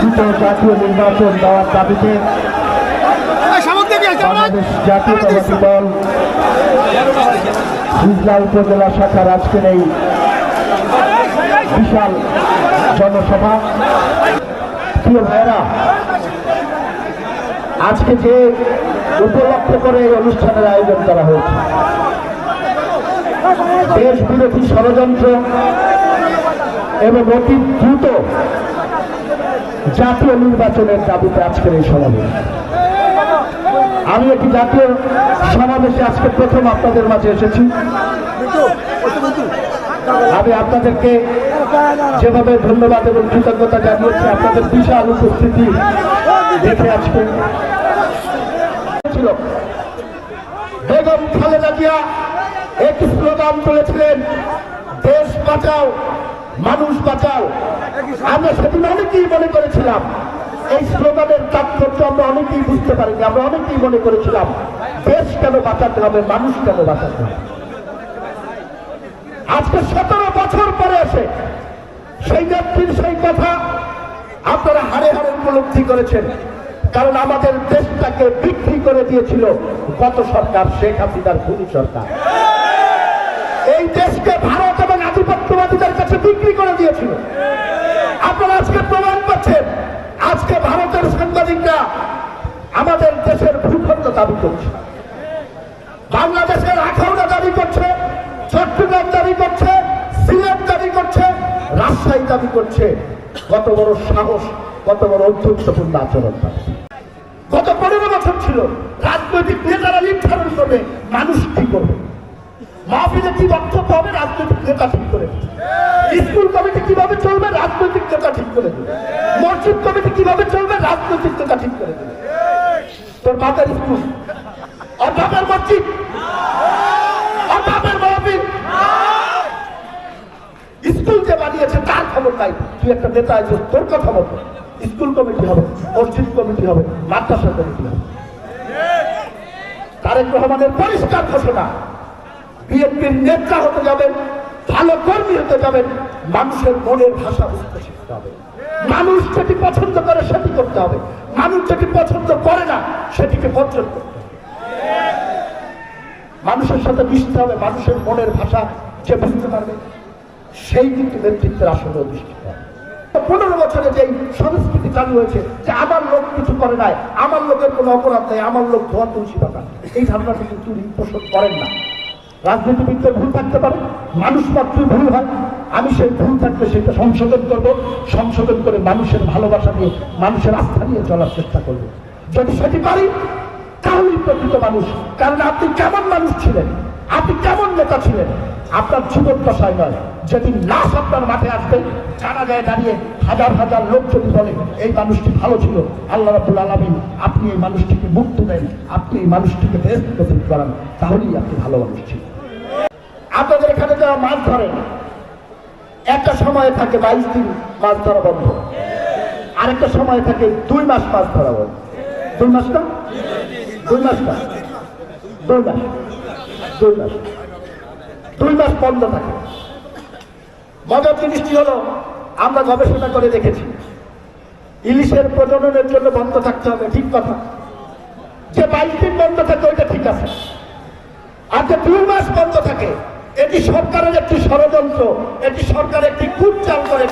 দ্রুত জাতীয় নির্বাচন দেওয়ার দাবিতে বাংলাদেশ জাতীয়তাবাদী দল হিজলা উপজেলা শাখার আজকের এই বিশাল জনসভা। প্রিয় ভাইরা আজকে যে উপলক্ষ করে এই অনুষ্ঠানের আয়োজন করা হয়েছে দেশ বিরোধী ষড়যন্ত্র এবং অতি দ্রুত জাতীয় নির্বাচনের দাবিতে আজকের এই সমাবেশ। আমি একটি জাতীয় সমাবেশে আজকে প্রথম আপনাদের মাঝে এসেছি। আমি আপনাদেরকে যেভাবে ধন্যবাদ এবং কৃতজ্ঞতা জানিয়েছি, আপনাদের বিশাল উপস্থিতি দেখে আজকে বেগম খালেদা জিয়া একটি স্লোগান তুলেছিলেন দেশ বাঁচাও। মানুষ বাঁচাও। আমরা সেদিন অনেকেই মনে করেছিলাম, এই স্লোগানের তাৎপর্য আমরা অনেকেই বুঝতে পারিনি, আমরা অনেকেই মনে করেছিলাম, দেশ কেন বাঁচাতে হবে, মানুষ কেন বাঁচাতে হবে। আজকে সতেরো বছর পরে এসে সেই নেত্রীর সেই কথা আপনারা হারে হারে উপলব্ধি করেছেন, কারণ আমাদের দেশটাকে বিক্রি করে দিয়েছিল গত সরকার, শেখ হাসিনার খুনি সরকার। এই দেশকে ভারত বিক্রি করে দিয়েছিল। আপনারা আজকে প্রমাণ পাচ্ছেন আজকে ভারতের সাংবাদিকরা আমাদের দেশের ভূখণ্ড দাবি করছে। বাংলাদেশের আখাউড়া দাবি করছে, চট্টগ্রাম দাবি করছে, সিলেট দাবি করছে, রাজশাহী দাবি করছে। কত বড় সাহস, কত বড় অধ্যক্ষপূর্ণ আচরণ। গত পনেরো বছর ছিল, রাজনৈতিক নেতারা নির্ধারণ করবে মানুষ কি করবে। মাহফিলে কি বক্তব্য হবে? রাজনৈতিক নেতা ঠিক করে স্কুল কমিটি কীভাবে চলবে? রাজনৈতিক নেতা ঠিক করে মসজিদ কমিটি কীভাবে চলবে? রাজনৈতিক নেতা ঠিক করে তোর বাপের স্কুল? আর বাপের মসজিদ? আর বাপের মাহফিল? স্কুল যে বানিয়েছে, তার খবর নাই। তুই একটা নেতা আছে তোর কথা মতো স্কুল কমিটি হবে, মসজিদ কমিটি হবে, মাদ্রাসা কমিটি হবে। তারেক রহমানের পরিষ্কার ঘোষণা। বিএনপির নেতা হতে যাবেন, ভালো কর্মী হতে যাবেন, মানুষের মনের ভাষা বুঝতে শিখতে হবে। মানুষ যেটি পছন্দ করে সেটি করতে হবে। মানুষ যেটি পছন্দ করে না, সেটিকে বর্জন করতে হবে। মানুষের সাথে মিশতে হবে, মানুষের মনের ভাষা যে বুঝতে পারবে, সেই কিন্তু নেতৃত্বের আসলে অধিষ্ঠিত পনেরো বছরে যে সংস্কৃতি চালু হয়েছে, যে আমার লোক কিছু করে নাই, আমার লোকের কোনো অপরাধ নেই, আমার লোক ধোয়া তুলসী পাতা। এই ধারণাটা কিন্তু উনি পোষণ করেন না। রাজনীতিবিদদের ভুল থাকতে পারে, মানুষ মাত্রই ভুল হয়, আমি সেই ভুল থাকলে সেটা সংশোধন করব, সংশোধন করে মানুষের ভালোবাসা নিয়ে, মানুষের আস্থা নিয়ে চলার চেষ্টা করব। যদি সেটি পারি, তাহলেই প্রকৃত মানুষ, কারণ আপনি কেমন মানুষ ছিলেন? ছিলেন। আপনার জীবন দশায় নয়। যেদিন লাশ আপনার মাঠে আসবে জানা যায় দাঁড়িয়ে হাজার হাজার লোক যদি বলে, এই মানুষটি ভালো ছিল, আল্লাহ রাবুল আলমিন আপনি এই মানুষটিকে মুক্ত দেন, আপনি এই মানুষটিকে বেশ গতি করান, তাহলেই আপনি ভালো মানুষ ছিলেন। আপনাদের এখানে যারা মাছ ধরেন, একটা সময় থাকে বাইশ দিন মাছ ধরা বন্ধ। আরেকটা সময় থাকে দুই মাস মাছ ধরা বন্ধ। দুই মাস না? দুই মাস না? দুই মাস। দুই মাস। দুই মাস বন্ধ থাকে। মজার জিনিসটি হলো, আমরা গবেষণা করে দেখেছি, ইলিশের প্রজননের জন্য বন্ধ থাকতে হবে, ঠিক কথা। যে বাইশ দিন বন্ধ থাকে, ওইটা ঠিক আছে। আর যে দুই মাস বন্ধ থাকে, এটি সরকারের একটি ষড়যন্ত্র, এটি সরকার একটি কুট চাল করে।